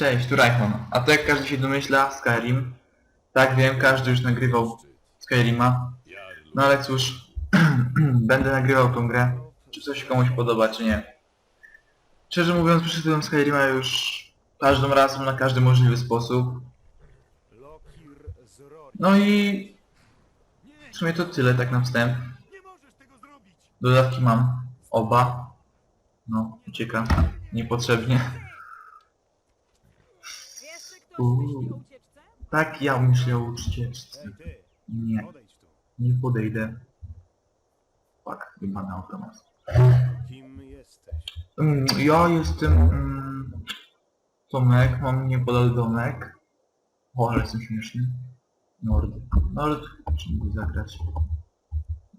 cześć, tu Rajhon. A to jak każdy się domyśla, Skyrim. Tak wiem, każdy już nagrywał Skyrima. No ale cóż, będę nagrywał tą grę. Czy coś komuś podoba, czy nie. Szczerze mówiąc, przyszedłem Skyrima już każdą razem, na każdy możliwy sposób. No i w sumie to tyle tak na wstęp. Dodatki mam. Oba. No, ucieka. Niepotrzebnie. Uuu. Tak ja myślę o ucieczce. Nie, nie podejdę. Fuck, chyba na automat. Kim jesteś? Mm, Ja jestem... Mm, Tomek, mam niepodal domek. O, ale jestem śmieszny. Nord. Nord, czy mógł zagrać?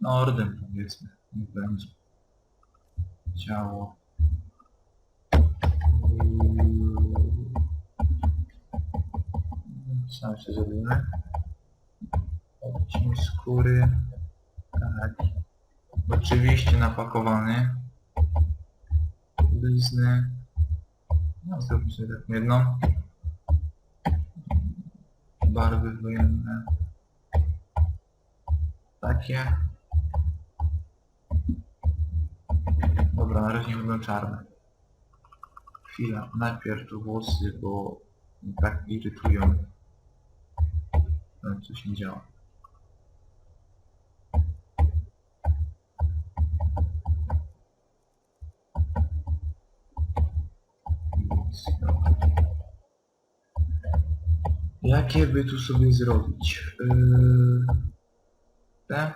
Nordem powiedzmy, nie będzie. Ciało. Sam się zrobimy. Odcień skóry. Tak. Oczywiście napakowany. Blizny. No, zróbmy sobie taką jedną. Barwy wojenne. Takie. Dobra, na razie będą czarne. Chwila, najpierw tu włosy, bo tak irytują. No. Jakie by tu sobie zrobić? Yy... Te?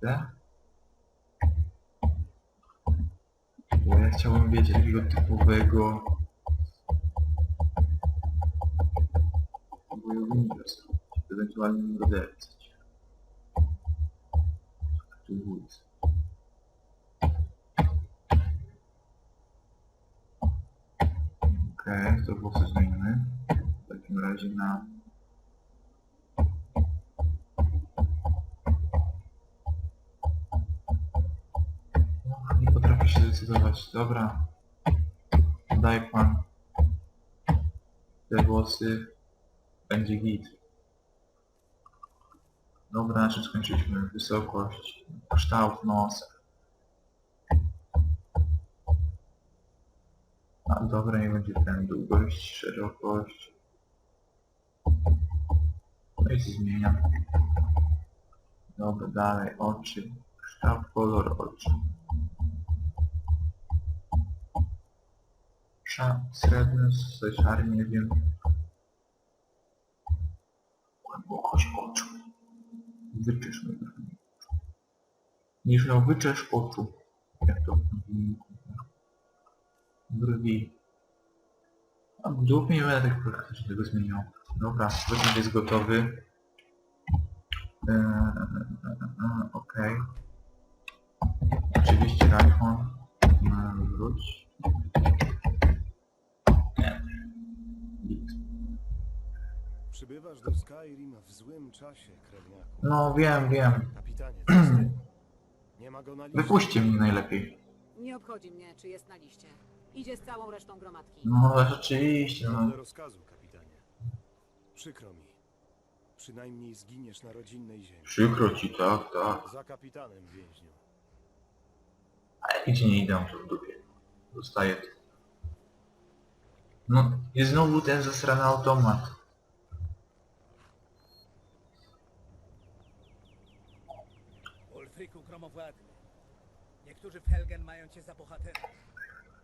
Te? Bo ja chciałbym wiedzieć takiego typowego... ewentualnie mordercać. Tu wódz. Okej, to włosy zmienimy. W takim razie na... Och, Nie potrafię się zdecydować. Dobra. Daj pan. Te włosy. Będzie git. Dobra, na czym skończyliśmy? Wysokość, kształt nosa. A dobra, nie będzie ten długość, szerokość. No i zmieniam. Dobra, dalej, oczy. Kształt, kolor oczu. Sza, srebrny, coś szary, nie wiem. Głębokość oczu. Wyczesz mnie. Niż no wyczesz oczu. Jak to brwi. A dół nie będę tak praktycznie tego zmieniał. Dobra, wygląd jest gotowy. Eee, Okej. Oczywiście iPhone. Wróć. Przybywasz do Skyrim w złym czasie, krewniaku. No wiem, wiem. Kapitanie? Nie ma go na liście. Wypuśćcie mnie najlepiej. Nie obchodzi mnie, czy jest na liście. Idzie z całą resztą gromadki. No rzeczywiście, no. Rozkazu, kapitanie. Przykro mi. Przynajmniej zginiesz na rodzinnej ziemi. Przykro ci, tak, tak. Za kapitanem, więźniu. A jak gdzie nie idę, to w dupie. Zostaje to. No, i znowu ten zasrany automat. Gromowładny, niektórzy w Helgen mają cię za bohatera.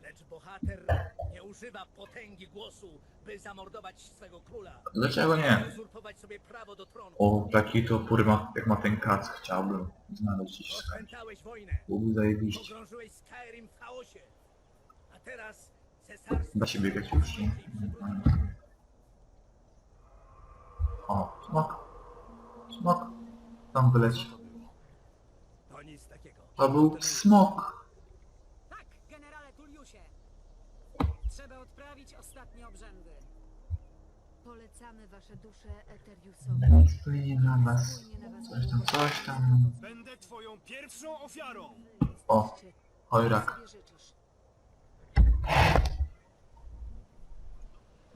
Lecz bohater nie używa potęgi głosu, by zamordować swego króla. Dlaczego nie? Uzurpować sobie prawo do tronu. O, taki to opór ma, jak ma ten kac, chciałbym znaleźć gdzieś. Rozpętałeś wojnę. Byłby zajebiście. Pogrążyłeś Skyrim w chaosie. A teraz cesarstwo... Da się biegać już, nie? O, smok. Smok. Tam wyleci. Co to było? To nic takiego. To był smok. Tak, generale Tulliusie. Trzeba odprawić ostatnie obrzędy. Polecamy wasze dusze Eteriusowi. Na was. Płynie na was Coś tam, coś tam. Będę twoją pierwszą ofiarą! O, Chojrak.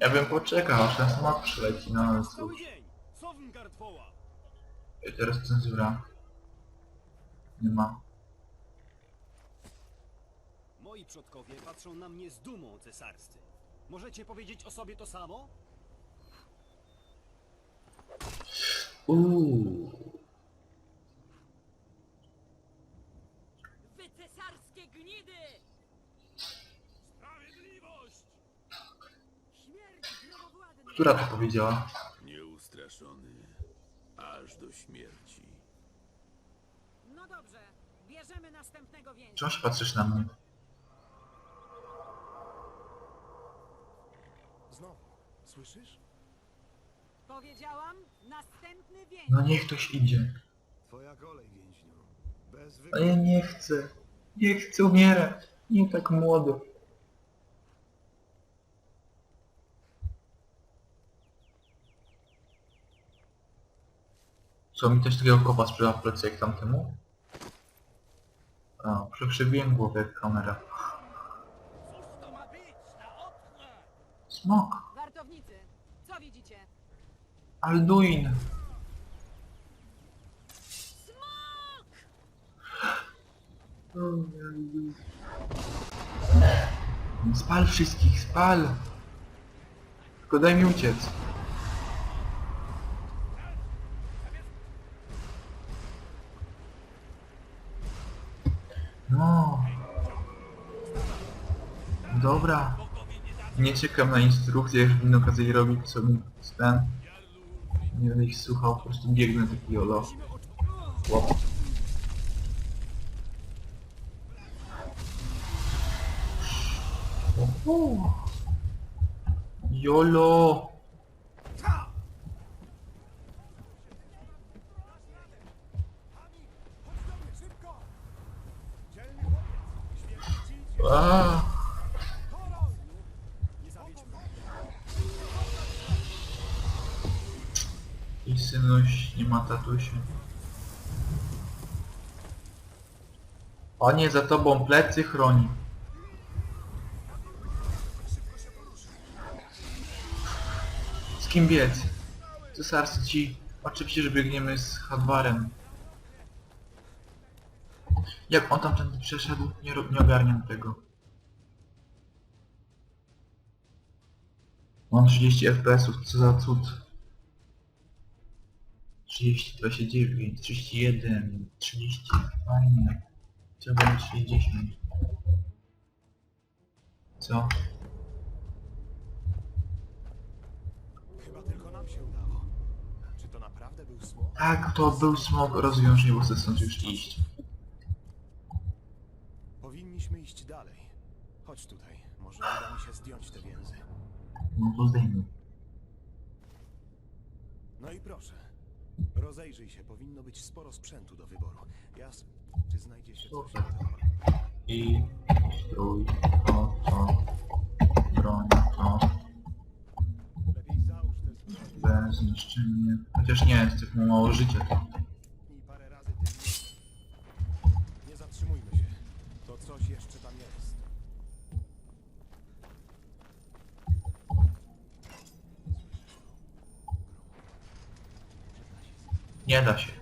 Ja bym poczekał, aż ten smok przyleci, no dzień! Sowngard woła! I teraz cenzura. Nie ma. Moi przodkowie patrzą na mnie z dumą cesarscy. Możecie powiedzieć o sobie to samo? Uuu. Wy cesarskie gnidy! Sprawiedliwość! Śmierć gromowładny! Która to powiedziała? Nieustraszony aż do śmierci. No dobrze, bierzemy następnego więźnia. Czemu się patrzysz na mnie? Słyszysz? Powiedziałam, następny więźniak. No niech ktoś idzie. Twoja kolej, więźniu. Bez A ja nie chcę. Nie chcę umierać. Nie tak młodo. Co mi też takiego kopa sprzedał w plecy jak tamtemu? A, przy przebiłem głowę jak kamera. Cóż to ma być? Na okna! Smok. Alduin. Spal wszystkich, spal! Tylko daj mi uciec. No. Dobra. Nie czekam na instrukcje, już będę okazji robić co mi ten. Nie będę ich słuchał, po prostu biegnę taki jolo. Uhu. Jolo! Synuś nie ma tatusia. Panie, za tobą plecy chroni. Z kim biec? Cesarscy ci. Oczywiście, że biegniemy z Hadwarem. Jak on tam tędy przeszedł, nie, nie ogarniam tego. Mam 30 FPS-ów, co za cud. 30, 29, 31, 30, fajnie. Chciałbym 60. Co? Chyba tylko nam się udało. Czy to naprawdę był smok? Tak, to był smog, rozwiąż mnie, bo chcę stąd już iść. Powinniśmy iść dalej. Chodź tutaj. Może uda mi się zdjąć te więzy. No to zdejmę. No i proszę. Rozejrzyj się, powinno być sporo sprzętu do wyboru. Jas, czy znajdzie się coś nowego? I strój, to, to, broń, to, Lepiej załóż te zbroje bez zniszczenia. Chociaż nie, z tych mało życia to. i parę razy tym. Nie zatrzymujmy się. To coś jeszcze tam jest. Nie da się.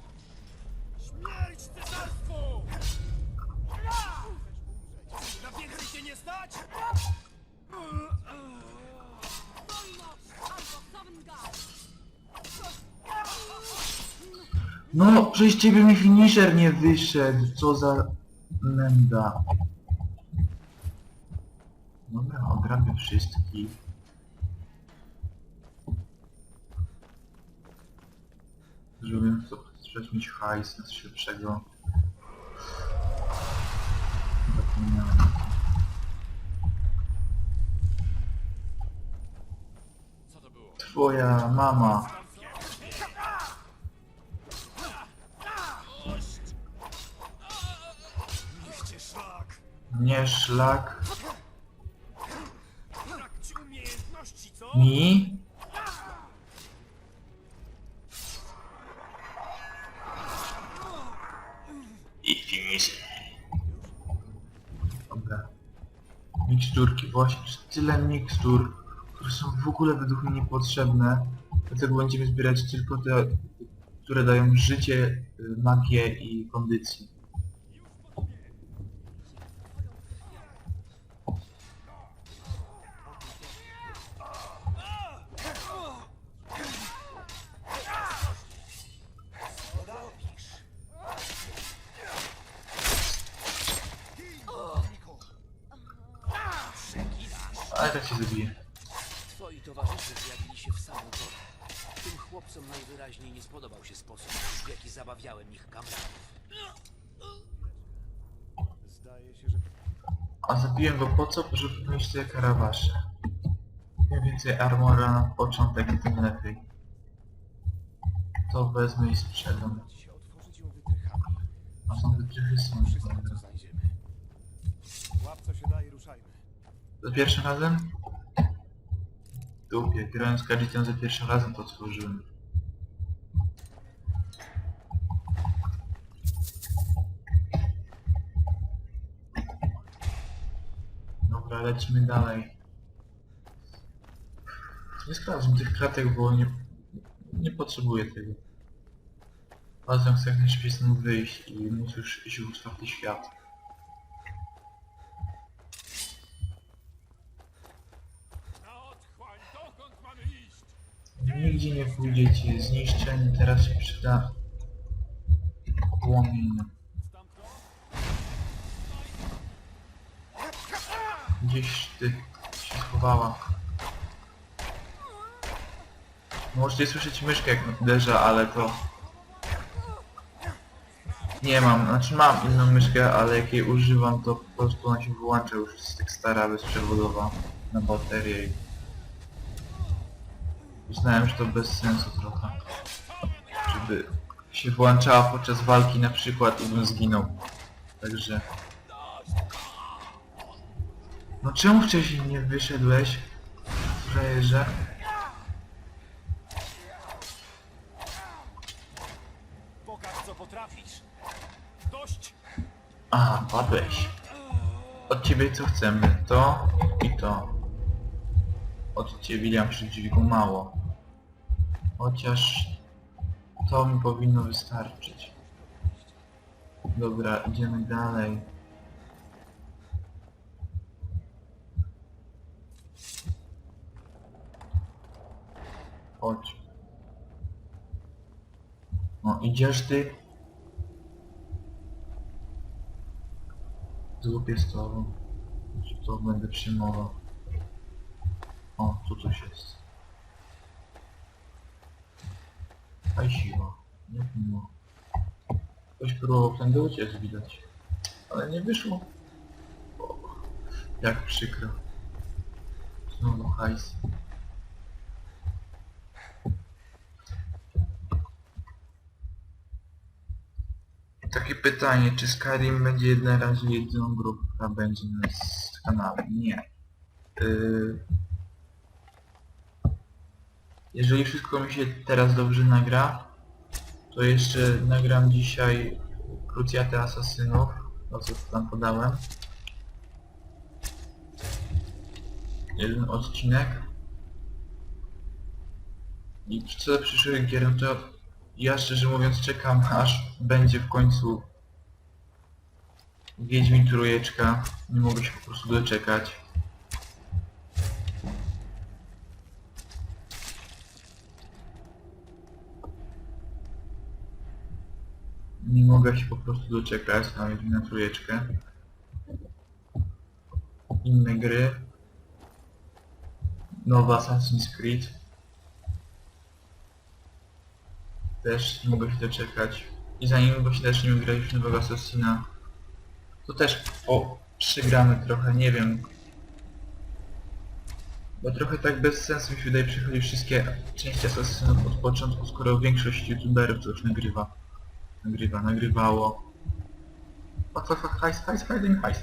No, przez ciebie mi finisher nie wyszedł, co za menda. Dobra, ograbię wszystkich. Żeby to mieć hajs lepszego. Zapomniałem. Twoja mama. Nie szlak. Mi? Tyle mikstur, które są w ogóle według mnie niepotrzebne. Dlatego będziemy zbierać tylko te, które dają życie, y, magię i kondycję. Ale tak się zabije. Twoi towarzysze zjawili się w samą porę. Tym chłopcom najwyraźniej nie spodobał się sposób, w jaki zabawiałem ich kamratów. Zdaje się, że A zabiłem go po co? Żeby mieć te karawasze. Im więcej armora na początek, tym lepiej. To wezmę i sprzedam. uda ci się otworzyć ją wytrychami. A są wytrychy są Wszystko, dobre. co znajdziemy. Łap co się da i ruszajmy. Za pierwszym razem? Dupie, grając Kajitem za pierwszym razem to otworzyłem. Dobra, lecimy dalej. Nie sprawdzam tych kratek, bo nie, nie potrzebuję tego. Bardzo chcę jak najszybciej stąd wyjść i móc już iść w otwarty świat. Nigdzie nie pójdziecie, zniszczeni, teraz się przyda płomień. Gdzieś ty się schowała. Możecie słyszeć myszkę jak uderza, ale to... Nie mam, znaczy mam inną myszkę, ale jak jej używam to po prostu ona się wyłącza już jest tak stara, bezprzewodowa na baterię. Uznałem, że to bez sensu trochę. Żeby się włączała podczas walki na przykład i bym zginął. Także... No czemu wcześniej nie wyszedłeś? Frajerze? Pokaż, co potrafisz. Dość! A, padłeś. Od ciebie co chcemy? To i to. Od William przy dźwigu mało. Chociaż to mi powinno wystarczyć. Dobra, idziemy dalej. Chodź. No, idziesz ty? Złupię z tobą. To będę przyjmował? Tu coś jest. Aj siła. Nie mimo. Ktoś próbował tędy uciec widać. Ale nie wyszło. O, jak przykro. Znowu hajs. Takie pytanie, czy Skyrim będzie na razie jedyną grą, która będzie s- kanale? Nie. Yy... Jeżeli wszystko mi się teraz dobrze nagra, to jeszcze nagram dzisiaj Krucjatę Asasynów, to co tam podałem. Jeden odcinek. I co do przyszłych gier, no to ja szczerze mówiąc czekam aż będzie w końcu Wiedźmin Trójeczka. Nie mogę się po prostu doczekać. Nie mogę się po prostu doczekać na Wiedźmina Trójeczkę. Inne gry. Nowa Assassin's Creed. Też nie mogę się doczekać. I zanim właśnie zaczniemy grać już nowego Assassina, to też o, przygramy trochę, nie wiem. Bo trochę tak bez sensu mi się wydaje przechodzić wszystkie części Assassinów od początku, skoro większość youtuberów to już nagrywa. Nagrywa, nagrywało. O co, hajs, hajs, hajs, hajs.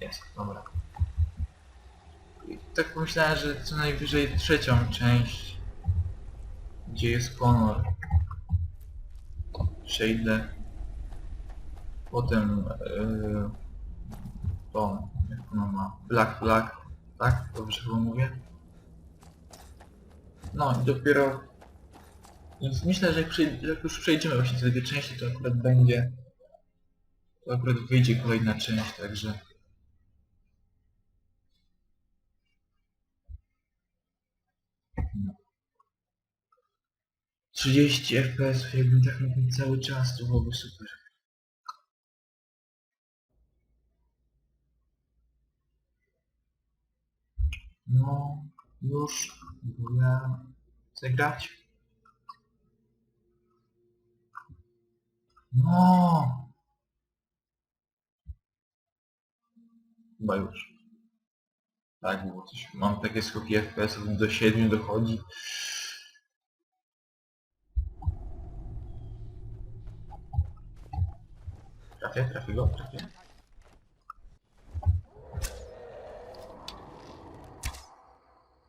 Jest, dobra. I tak pomyślałem, że co najwyżej trzecią część, gdzie jest Connor, przejdę. Potem yy, to, jak ono ma, Black Flag, tak? Dobrze chyba mówię? No i dopiero... Więc myślę, że jak, jak już przejdziemy właśnie te dwie części, to akurat będzie... To akurat wyjdzie kolejna część, także... No. 30 FPS, jakbym tak mógł cały czas, to byłoby super. No, już, ja chcę grać. No! Chyba już. Tak, było coś. Mam takie skoki FPS-ów, do 7 dochodzi. Trafię, trafię go, trafię.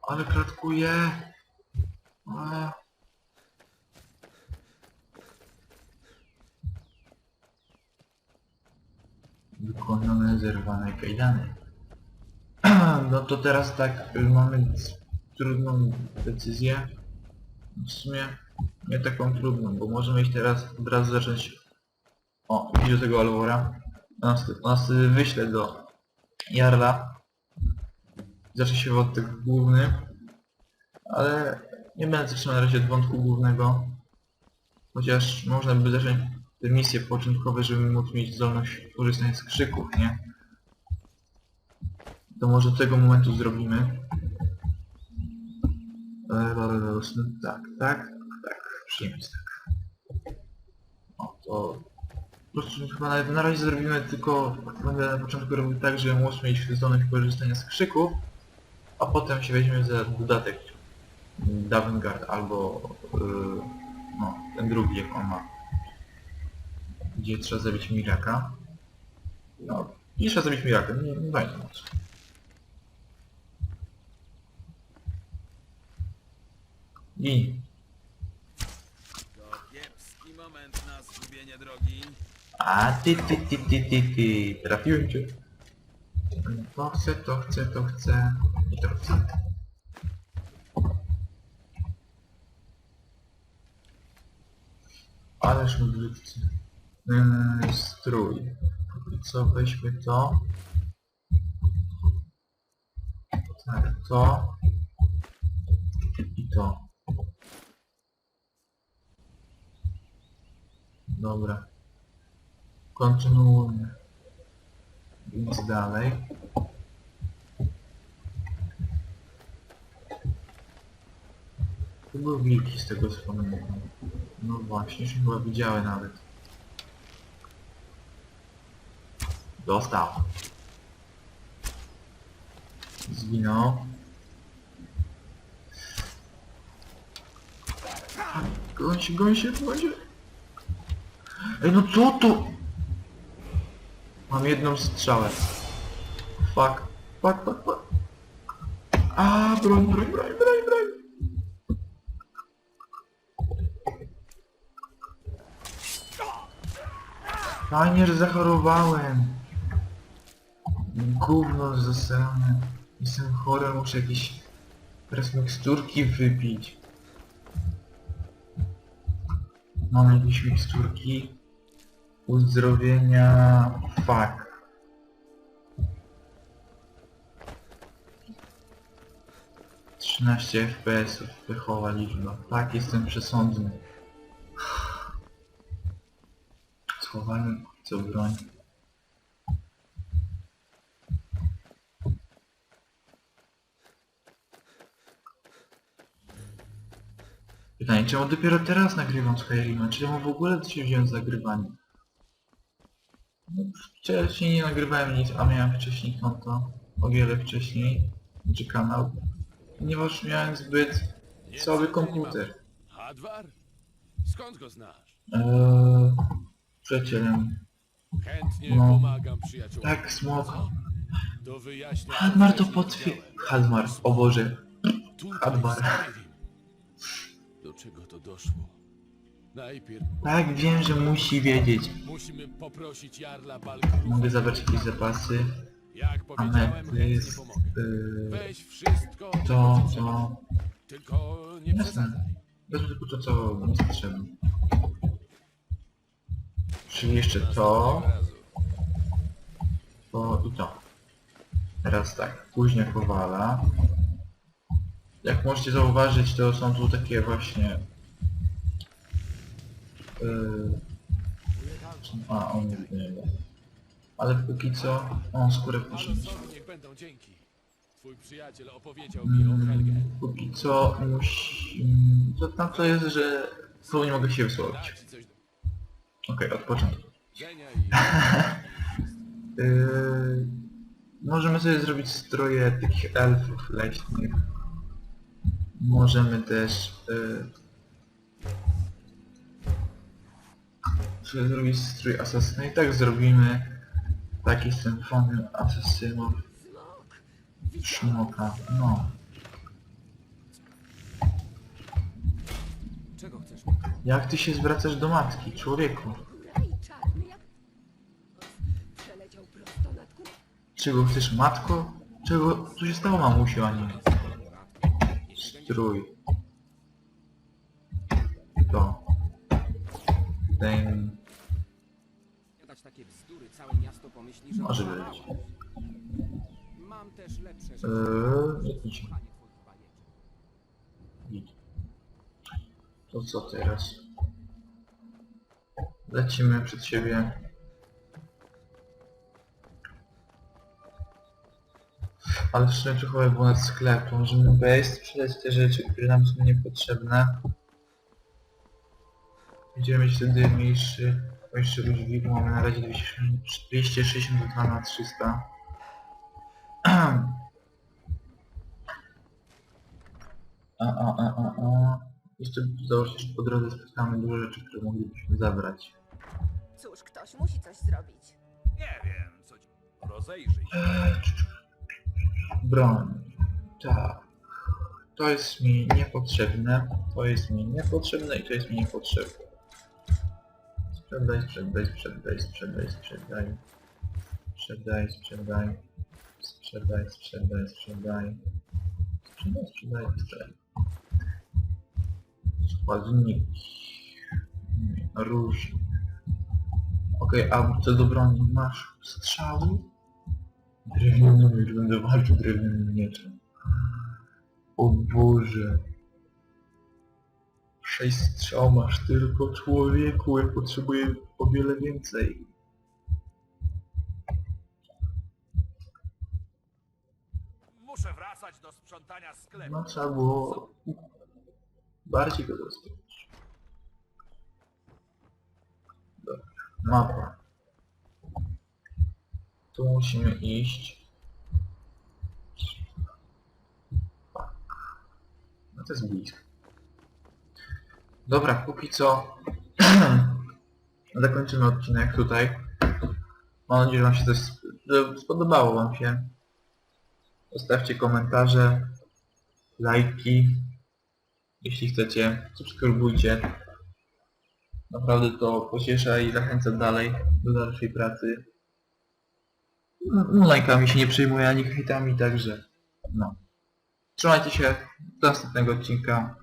Ale kratkuje. A. Wykonane zerwane kajdany. No to teraz tak, y, mamy trudną decyzję. W sumie nie taką trudną, bo możemy iść teraz od razu zacząć o, iść do tego Alvora. Nas, nas wyślę do Jarla. Zacznę się od tych głównych. Ale nie będę zaczynał na razie od wątku głównego. Chociaż można by zacząć te misje początkowe, żeby móc mieć zdolność korzystania z krzyków, nie? To może tego momentu zrobimy. Tak, tak, tak, przyjemnie tak. O, to po prostu chyba na razie zrobimy tylko, będę na początku robił tak, żeby móc mieć zdolność korzystania z krzyków, a potem się weźmiemy za dodatek Davengard albo yy, no, ten drugi jak on ma. Gdzie trzeba zabić Miraka. No, i trzeba zabić Miraka, nie, nie będzie moc. I To kiepski moment na zgubienie drogi. A ty, ty, ty, ty, ty, ty, trafiłem cię. To chcę, to chcę, to chcę i to chcę. Ależ mu brzydcy. Strój. I co, weźmy to. Tak, to. I to. Dobra. Kontynuujmy. Idź dalej. Tu były wilki z tego pamiętam. No właśnie, już chyba widziałem nawet. Dostał. Zginął. Goń się, goń się, goń się. Ej, no co to? Mam jedną strzałę. Fuck. Fuck, fuck, fuck. A, broń, broń, broń, broń, broń. Fajnie, że zachorowałem. Gówno zasrane. Jestem chory, muszę jakieś teraz miksturki wypić. Mam jakieś miksturki uzdrowienia. Fuck. Trzynaście FPS-ów, liczba. Tak, jestem przesądny. Schowałem co broń. Pytanie, czemu dopiero teraz nagrywam Skyrima? Czemu w ogóle się wziąłem za nagrywanie? No, wcześniej nie nagrywałem nic, a miałem wcześniej konto. O wiele wcześniej. Czy kanał. Ponieważ miałem zbyt słaby komputer. Hadwar? Skąd go znasz? Eee, przyjacielem. Chętnie No. pomagam przyjaciołom. Tak, smok. Hadmar to potwier... Hadmar, o Boże. Hadmar. Doszło? Najpierw Tak, wiem, że musi wiedzieć. musimy poprosić Jarla. Mogę zabrać jakieś zapasy. Jak powiedziałem, chętnie Ametyst, pomogę. yy, Weź wszystko, to, to... Tylko nie przesadzaj. Wezmę tylko to, co mi jest potrzebne. Czyli jeszcze to, to i to. Teraz tak, później powala. Jak możecie zauważyć, to są tu takie właśnie... Yy, a, on nie wie. Ale póki co, on skórę poszedł. co, niech będą dzięki. Twój przyjaciel opowiedział mi o Helgen. Póki co musi... mm, To tam to jest, że słowo nie mogę się wysłowić. ci coś do Okej, od początku. i... Yy, możemy sobie zrobić stroje takich elfów leśnych. Możemy też yy, sobie zrobić strój asasyna i tak zrobimy taki symfonię asasynów. Szmoka, no. Czego chcesz? Jak ty się zwracasz do matki, człowieku? Czego chcesz, matko? Czego? Co się stało, mamusiu, a nie? Strój. To. Ten... Dać że... Może być. Mam też lepsze rzeczy. Eee, twoich bajeczek. To co teraz? Lecimy przed siebie. Ale w sumie trochę było nad sklepu. Możemy wejść, sprzedać te rzeczy, które nam są niepotrzebne. Będziemy mieć wtedy mniejszy, mniejszy udźwig. Mamy na razie 260 262 na 300. A, a, a, a, a. Jeszcze założę, że po drodze spotkamy dużo rzeczy, które moglibyśmy zabrać. Cóż, ktoś musi coś zrobić. Nie wiem, co ci... Rozejrzyj się. Broń. Tak. To jest mi niepotrzebne, to jest mi niepotrzebne i to jest mi niepotrzebne. Sprzedaj, sprzedaj, sprzedaj, sprzedaj, sprzedaj. Sprzedaj, sprzedaj. Sprzedaj, sprzedaj, sprzedaj. Sprzedaj, sprzedaj, sprzedaj. Składniki. Róż. Okej, a co do broni masz strzały? Drewniany miecz, będę walczył drewnianym mieczem. O Boże. Sześć strzał masz tylko człowieku, ja potrzebuję o wiele więcej. Muszę wracać do sprzątania sklepu. No trzeba było bardziej go rozwijać. Dobra, mapa. Tu musimy iść. No to jest blisko. Dobra, póki co zakończymy odcinek tutaj. Mam nadzieję, że Wam się coś spodobało Wam się. Zostawcie komentarze, lajki. Jeśli chcecie, subskrybujcie. Naprawdę to pociesza i zachęca dalej do dalszej pracy. No, no lajkami się nie przyjmuję ani kwitami, także no. Trzymajcie się, do następnego odcinka.